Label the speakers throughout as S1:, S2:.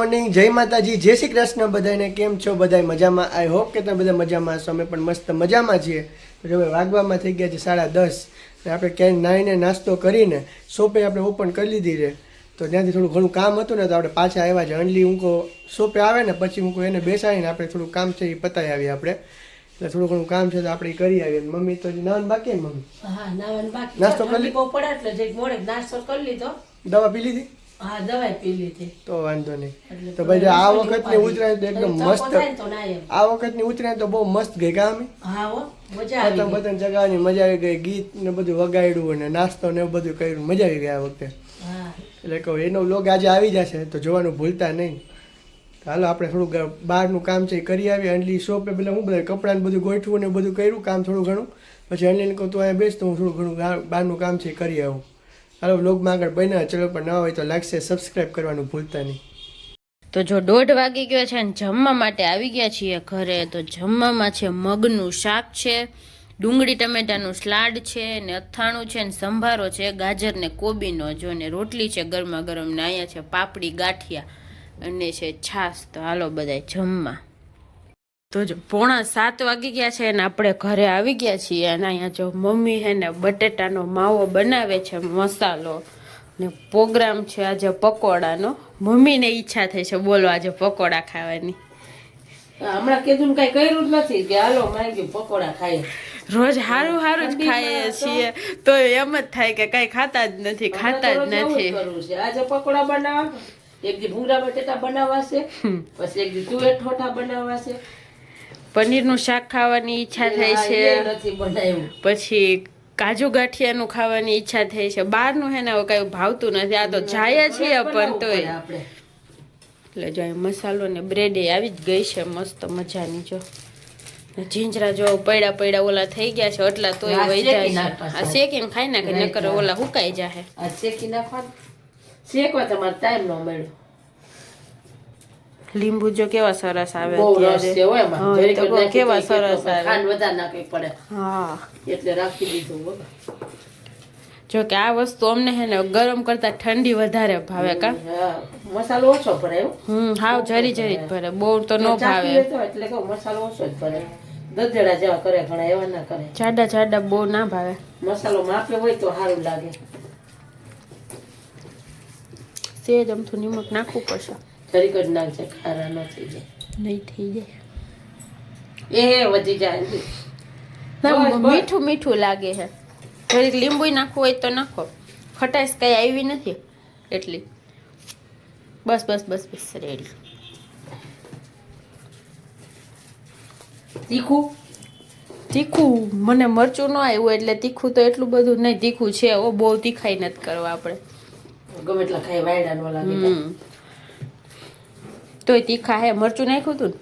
S1: Morning જય માતાજી જય શ્રી કૃષ્ણ બધાને કેમ છો બધા મજામાં? આઈ હોપ કે તમે બધા મજામાં છો અમે પણ મસ્ત મજામાં છીએ. તો હવે વાગવામાં થઈ ગયા છે સાડા દસ. ને આપણે ક્યાંય નાહીને નાસ્તો કરીને સોપે આપણે ઓપન કરી લીધી છે. તો ત્યાંથી થોડું ઘણું કામ હતું ને તો આપણે પાછા આવ્યા છે. અનલી હું સોપે આવે ને પછી હું એને બેસાડીને આપણે થોડું કામ છે એ પતાવી આવીએ આપણે. એટલે થોડું ઘણું કામ છે તો આપણે કરી આવીએ. મમ્મી તો નાવાનું બાકી ને મમ્મી? નાસ્તો કરી
S2: લીધો.
S1: દવા પી લીધી?
S2: હા દવાઈ પી લીધી.
S1: તો વાંધો નહીં. તો ભાઈ આ
S2: વખત
S1: વખતની ઉતરાયણ તો એકદમ મસ્ત. આ વખતની ઉતરાયણ તો બહુ મસ્ત ગઈ કામ
S2: અમે
S1: પતંગ. પતંગ ચગાવવાની મજા આવી ગઈ ગીત ને બધું વગાડ્યું અને નાસ્તો ને બધું કર્યું મજા આવી ગઈ આ વખતે. એટલે કહું એનો લોગ આજે આવી જશે તો જોવાનું ભૂલતા નહીં. હાલો આપણે થોડું બહારનું કામ છે એ કરી આવીએ. અંડલી શોપે પેલા હું બધા કપડાને બધું ગોઠવું ને બધું કર્યું કામ થોડું ઘણું. પછી અંડલીને કહું તું અહીંયા બેસ તો હું થોડું ઘણું બહારનું કામ છે એ કરી આવું. હાલો બ્લોગમાં આગળ બન્યા. ચલો પણ ન હોય તો લાગશે સબસ્ક્રાઈબ કરવાનું ભૂલતા નહીં.
S3: તો જો દોઢ વાગી ગયો છે ને જમવા માટે આવી ગયા છીએ ઘરે, તો જમવામાં છે મગનું શાક છે, ડુંગળી ટમેટાનું સ્લાડ છે, ને અથાણું છે, ને સંભારો છે, ગાજર ને કોબીનો જો, ને રોટલી છે ગરમા ગરમ ને અહીંયા છે પાપડી ગાંઠિયા અને છે છાશ. તો હાલો બધાય જમવા. તો જો પોણા સાત વાગી ગયા છે અને આપણે ઘરે આવી ગયા છીએ અને અહીંયા જો મમ્મી હે ને બટેટાનો માવો બનાવે છે મસાલો ને પ્રોગ્રામ છે આજે પકોડાનો. મમ્મીને ઈચ્છા થઈ છે બોલો આજે પકોડા ખાવાની.
S2: હમણાં કીધું કઈ કર્યું જ નથી કે હાલો માંગ્યું પકોડા ખાઈએ.
S3: રોજ હારું હારું જ ખાઈએ છીએ. તો એમ જ થાય કે કઈ ખાતા જ નથી ખાતા જ નથી.
S2: આજે પકોડા બનાવવા એક દી ભૂંગળા બટેટા બનાવવા છે પછી એક દી તુવેર ઠોઠા બનાવવા છે.
S3: પનીરનું શાક ખાવાની ઈચ્છા
S2: થાય
S3: છે.
S2: એ નથી બનાવ્યું.
S3: પછી કાજુ ગાંઠિયાનું ખાવાની ઈચ્છા થઈ છે. બહારનું હે ને હવે કઈ ભાવતું નથી. આ તો જાય છીએ પણ તોય. એટલે જો મસાલો ને બ્રેડ એ આવી જ ગઈ છે. મસ્ત મજાની જો. જીંજરા જો પૈડા પૈડા ઓલા થઈ ગયા છે એટલા તોય
S2: આ
S3: વહી
S2: શેકી
S3: જાય આ શેકીને ખાઈ નાખે નકર ઓલા હુકાઈ જાય
S2: શેકી નાખવા શેકવા તમારે ટાઈમ ન મળ્યો.
S3: લીંબુ જો કેવા સરસ આવે કેવા સરસ આવે. હા.
S2: એટલે રાખી દીધું
S3: જો કે આ વસ્તુ અમને હે ને ગરમ કરતા ઠંડી વધારે ભાવે કા.
S2: મસાલો ઓછો ભરે
S3: હમ હાવ જરી જરી જ ભરે બહુ તો ન ભાવે.
S2: એટલે કે મસાલો ઓછો જ ભરે દધેડા જેવા કરે ઘણા એવા ના કરે.
S3: જાડા જાડા બહુ ના ભાવે.
S2: મસાલો માપે હોય તો સારું લાગે.
S3: સેજ અમથું નિમક નાખવું પડશે.
S2: જરીક જ નાખજે ખારા ન થઈ જાય.
S3: નહીં થઈ જાય.
S2: એ વધી જાય.
S3: મીઠું મીઠું લાગે છે. જરીક લીંબુ નાખવું હોય તો નાખો. ખટાશ કઈ આવી નથી એટલી. બસ બસ બસ બસ રેડી
S2: તીખું?
S3: તીખું મને મરચું ન આવ્યું એટલે તીખું તો એટલું બધું નહીં. તીખું છે ઓ બહુ તીખાઈ નથી કરવા આપણે.
S2: ગમે એટલા ખાઈ વાયડા ન લાગે
S3: તોય તીખા હે મરચું નાખ્યું તું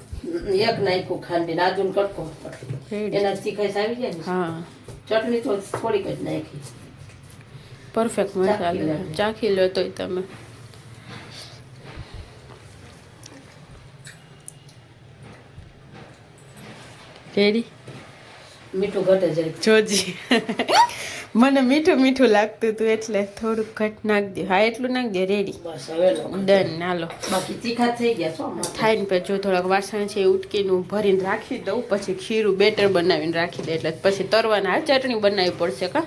S2: એક નાખ્યું ખાંડી નાજુન કટકો એના તીખાઈ આવી જાય
S3: હા.
S2: ચટણી તો થોડીક જ નાખી.
S3: પરફેક્ટ મસાલો ચાખી લો તોય તમે. રેડી
S2: મીઠું ઘટે જાય
S3: જોજી. મને મીઠું મીઠું લાગતું હતું એટલે થોડુંક ઘટ નાખ દે. હા એટલું નાખ દે રેડી
S2: બસ હવે
S3: ડન હાલો.
S2: બાકી તીખા થઈ ગયા છો
S3: થાય ને પછી જો થોડાક વાસણ છે ઉટકીનું ભરીને રાખી દઉં. પછી ખીરું બેટર બનાવીને રાખી દે એટલે પછી તરવાના ચટણી બનાવવી પડશે કા?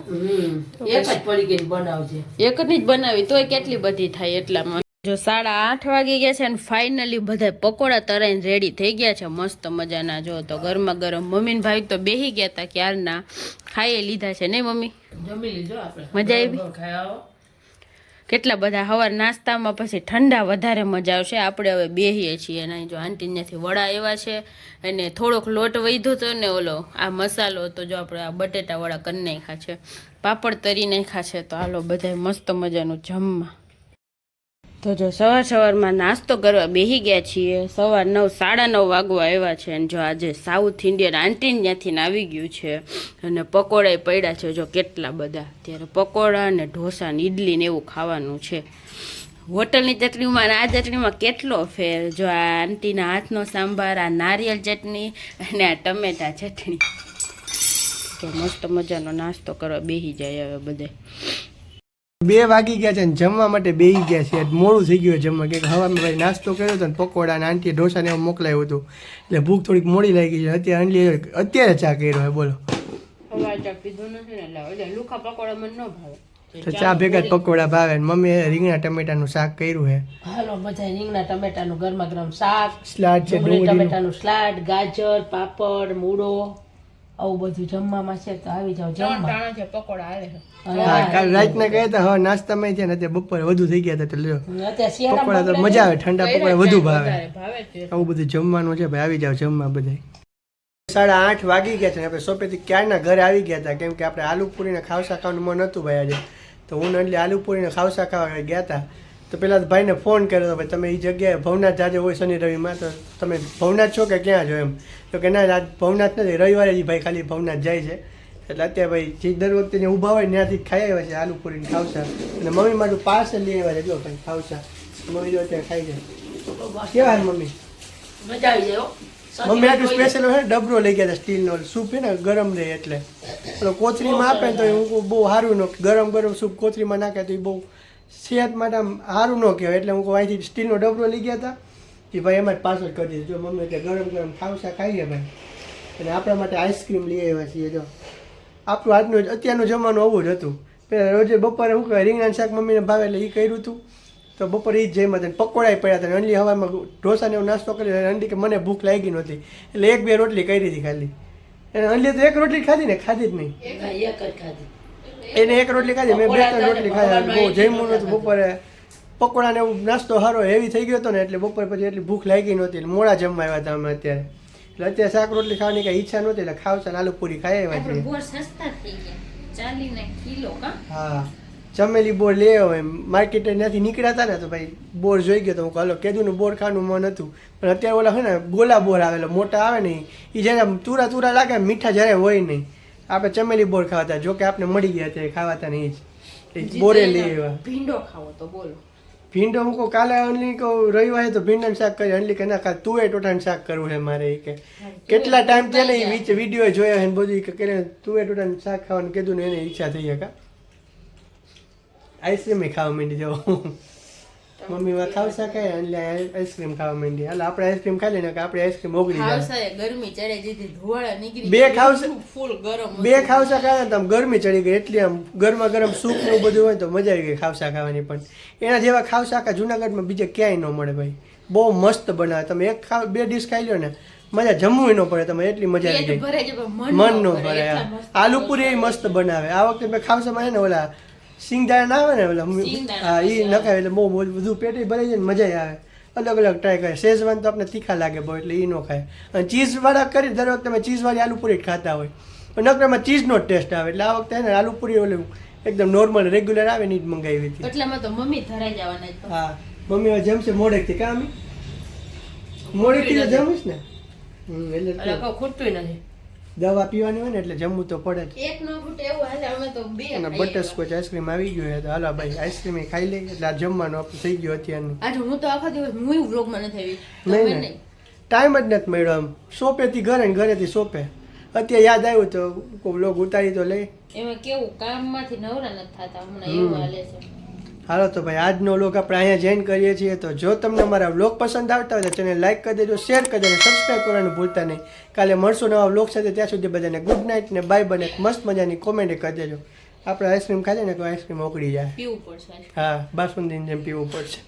S2: એક જ પડી ગઈ બનાવજે.
S3: એક જ બનાવી તોય કેટલી બધી થાય એટલામાં. જો સાડા આઠ વાગી ગયા છે અને ફાઇનલી બધા પકોડા તરાઈને રેડી થઈ ગયા છે. મસ્ત મજાના. જો તો ગરમા ગરમ મમ્મી ને ભાઈ તો બેહી ગયા હતા ક્યારના ખાઈ લીધા છે નહીં મમ્મી?
S2: જમી લીધો
S3: મજા આવી? કેટલા બધા હવાર નાસ્તામાં પછી ઠંડા વધારે મજા આવશે. આપણે હવે બેહીએ છીએ અને જો આંટી ત્યાંથી વડા એવા છે અને થોડોક લોટ વધ્યો હતો ને ઓલો આ મસાલો તો જો આપણે આ બટેટા વડા કરી નાખ્યા છે. પાપડ તરી નાખ્યા છે તો હાલો બધાય મસ્ત મજાનું જમવા. તો જો સવાર સવારમાં નાસ્તો કરવા બેહી ગયા છીએ. સવાર નવ, સાડા નવ વાગવા આવ્યા છે અને જો આજે સાઉથ ઇન્ડિયન આંટીને ત્યાંથી આવી ગયું છે અને પકોડા પડ્યા છે જો કેટલા બધા. ત્યારે પકોડા અને ઢોસા ને ઇડલી ને એવું ખાવાનું છે. હોટલની ચટણીમાં અને આ ચટણીમાં કેટલો ફેર? જો આ આંટીના હાથનો સાંભાર, આ નારિયેળ ચટણી અને આ ટમેટા ચટણી. તો મસ્ત મજાનો નાસ્તો કરવા બેસી જાય હવે બધે
S1: બે વાગી ગયા છે ને જમવા માટે બેહી ગયા છે. મોડું થઈ ગયું જમવા. કે હવામાં ભાઈ નાસ્તો કર્યો હતો ને પકોડા ને આંટીએ ઢોસા ને એવું મોકલાયું હતું. એટલે ભૂખ થોડીક મોડી લાગી છે. અત્યારે અંડલી અત્યારે ચા કર્યો હે બોલો. તો ચા ભેગા પકોડા ભાવે ને મમ્મીએ રીંગણા ટમેટાનું શાક કર્યું હે
S2: હાલો બધા રીંગણા ટમેટાનું ગરમા ગરમ શાક
S1: સ્લાડ છે
S2: ટમેટાનું સ્લાડ ગાજર પાપડ મૂળો. આવું બધું જમવામાં છે તો આવી જાવ જમવા.
S3: છે પકોડા આવે છે.
S1: હા કાલ રાતના ગયા હતા હવે નાસ્તામાં છે ને અત્યારે બપોરે વધુ થઈ ગયા હતા તો લ્યો. પકોડા તો મજા આવે ઠંડા પકોડા વધુ ભાવે.
S3: વધારે ભાવે છે.
S1: આવું બધું જમવાનું છે ભાઈ આવી જાવ જમવા બધા સાડા આઠ વાગી ગયા છે ને આપણે સોપેથી ક્યારના ઘરે આવી ગયા હતા કેમ કે આપણે આલુ પૂરીને ખાવસા ખાવાનું મન હતું ભાઈ આજે. તો હું ને એટલે આલુ પૂરીને ખાવસા ખાવા ગયા હતા. તો પેલા ભાઈને ફોન કર્યો હતો ભાઈ તમે એ જગ્યાએ ભવનાથ જાજે હોય શનિ રવિમાં તો તમે ભવનાથ છો કે ક્યાં છો? એમ. તો કે ના આજ ભવનાથ નથી રવિવારે જ ભાઈ ખાલી ભવનાથ જાય છે. એટલે અત્યારે ભાઈ જે દર વખતે જે ઊભા હોય ત્યાંથી ખાઈ આવ્યા છે આલુ પૂરીને ખાવસા. અને મમ્મી માટે પાર્સલ લઈ આવ્યા છે જો ભાઈ ખાવસા. મમ્મી જો અત્યારે ખાઈ જાય. કેવા હાલ મમ્મી?
S2: મજા આવી જાય
S1: મમ્મી આટલું સ્પેશિયલ હોય ડબરો લઈ ગયા હતા સ્ટીલનો સૂપ છે ને ગરમ રહે એટલે. કોથરીમાં આપે તો એ હું બહુ સારું ન ગરમ ગરમ સૂપ કોથરીમાં નાખે તો એ બહુ સેહત માટે આમ સારું ન કહેવાય. એટલે હું અહીંથી સ્ટીલનો ડબરો લઈ ગયા હતા. એ ભાઈ એમાં જ પાર્સલ કરી દીધું. જો મમ્મી એટલે ગરમ ગરમ ખાવસા ખાઈએ ભાઈ. અને આપણા માટે આઈસ્ક્રીમ લઈ આવ્યા છીએ, જો. આપણું આજનું અત્યારનું જમવાનું આવું જ હતું. પહેલાં રોજે બપોરે શું કહેવાય રીંગણા શાક મમ્મીને ભાવે એટલે એ કર્યું હતું. તો બપોરે એ જ જઈ હતા. પકોડા પડ્યા હતા. અંડલી હવામાં ઢોસાને એવો નાસ્તો કર્યો અંડી કે મને ભૂખ લાગી નહોતી. એટલે એક બે રોટલી કરી હતી ખાલી. અને અંડલી તો એક રોટલી ખાધી ને, ખાધી જ નહીં.
S2: એક જ ખાધી.
S1: એને એક રોટલી ખાધી મેં બે ત્રણ રોટલી ખાધી બહુ જમ્યું નહોતું. બપોરે પકોડા ને એવું નાસ્તો સારો હેવી થઈ ગયો હતો ને એટલે બપોર પછી એટલી ભૂખ લાગી નહોતી મોડા જમવા આવ્યા હતા અમે અત્યારે. એટલે અત્યારે શાક રોટલી ખાવાની કઈ ઈચ્છા નહોતી એટલે ખાવ ચાલ આલુ પૂરી ખાઈ આવ્યા છીએ.
S3: બોર સસ્તા થઈ ગયા. ચાલીને કિલો કા?
S1: હા ચમેલી બોર લે હોય માર્કેટ ત્યાંથી નીકળ્યા હતા ને તો ભાઈ બોર જોઈ ગયો તો હું કહલો કેદુનું બોર ખાવાનું મન હતું. પણ અત્યારે ઓલા હોય ને ગોલા બોર આવેલો મોટા આવે ને એ જ્યારે તુરા તુરા લાગે મીઠા જ્યારે હોય નહીં. આપણે ચમેલી બોર ખાવાતા જો કે આપણે મળી ગયા ત્યારે ખાવાતા નહીં જ. બોરે લઈ આવ્યા
S3: ભીંડો ખાવો તો બોલો.
S1: ભીંડો હું કહું કાલે અનલી કહું રવિવારે તો ભીંડાનું શાક કરી અનલી કે ના તું એ ટોટાનું શાક કરવું છે મારે એ કે. કેટલા ટાઈમ થયા ને વીડિયો જોયા ને બધું કે કરે એ ટોટાનું શાક ખાવાનું કીધું ને એને ઈચ્છા થઈ કા. આઈસ્ક્રીમ ખાવા માંડી જાઓ. મમ્મી માં ખાવસા ખાય એટલે આઈસ્ક્રીમ ખાવા માંડી. હાલ આપણે આઈસ્ક્રીમ ખાઈ લઈને કે આપણે આઈસ્ક્રીમ ઓગળી જાય.
S3: ગરમી ચડે દીધી ધુવાળા નીકળી
S1: બે. ખાવસા-
S3: ફૂલ ગરમ
S1: બે ખાવસા ખાયા તો ગરમી ચડી ગઈ એટલી આમ ગરમા ગરમ સૂપ ને બધું હોય તો મજા આવી ગઈ ખાવસા ખાવાની પણ. એના જેવા ખાવસા આખા જુનાગઢમાં બીજે ક્યાંય ન મળે ભાઈ. બહુ મસ્ત બનાવે તમે એક ખાવ બે ડીશ ખાઈ લો ને મજા જમવું ન પડે તમે એટલી મજા આવી ગઈ મન નો ભરે
S3: એટલા
S1: આ.
S3: મસ્ત
S1: આલુ પૂરી એ મસ્ત બનાવે. આ વખતે મેં ખાવસામાં ને ઓલા સિંગદાણા ના આવે ને ઓલા હા એ નખાય એટલે બહુ બધું પેટી ભરાઈ જાય ને મજા આવે. અલગ અલગ ટ્રાય કરે. શેઝવાન તો આપણે તીખા લાગે બહુ એટલે એ ન ખાય અને ચીઝવાળા કરી દર વખતે તમે ચીઝ વાળી આલુ પૂરી જ ખાતા હોય. પણ નકરમાં ચીઝનો ટેસ્ટ આવે. એટલે આ વખતે એને ને આલુ પૂરી ઓલું એકદમ નોર્મલ રેગ્યુલર આવે ને જ મંગાવી હતી.
S3: એટલામાં તો મમ્મી ધરાઈ જવાના
S1: હા. મમ્મી હવે જમશે મોડેકથી કામ મોડેકથી તો જમીશ ને? એટલે
S2: એટલે ખૂટતું નથી.
S1: દવા પીવાની હોય ને એટલે જમવું તો પડે
S3: એક નો ફૂટ એવું હાલે અમે તો બે
S1: અને બટરસ્કોચ આઈસ્ક્રીમ આવી ગયો તો હાલો ભાઈ આઈસ્ક્રીમ એ ખાઈ લઈએ. એટલે આ જમવાનું આપણું થઈ ગયું અત્યારનું.
S3: આજે હું તો આખા દિવસ હું વ્લોગમાં નથી આવી.
S1: નહીં
S3: નહીં.
S1: ટાઈમ જ નથી મળ્યો આમ. સોપેથી ઘરે ને ઘરેથી સોપે. અત્યારે યાદ આવ્યું તો કોઈ લોગ ઉતારી તો લઈ
S3: એમાં કેવું કામમાંથી નવરા નથી થતા હમણાં એવું હાલે છે.
S1: હાલો તો ભાઈ આજનો લોક આપણે અહીંયા જોઈન કરીએ છીએ. તો જો તમને અમારા વ્લોગ પસંદ આવતા હોય તો ચેનલ લાઈક કરી દેજો શેર કરી દેજો સબસ્ક્રાઈબ કરવાનું ભૂલતા નહીં. કાલે મળશું નવા વ્લોગ સાથે. ત્યાં સુધી બધાને ગુડ નાઇટ ને બાય બને મસ્ત મજાની કોમેન્ટ કરી દેજો. આપણે આઈસ્ક્રીમ ખાધે ને તો આઈસ્ક્રીમ ઓગળી જાય.
S3: પીવું પડશે.
S1: હા બાસુંદીની જેમ પીવું પડશે.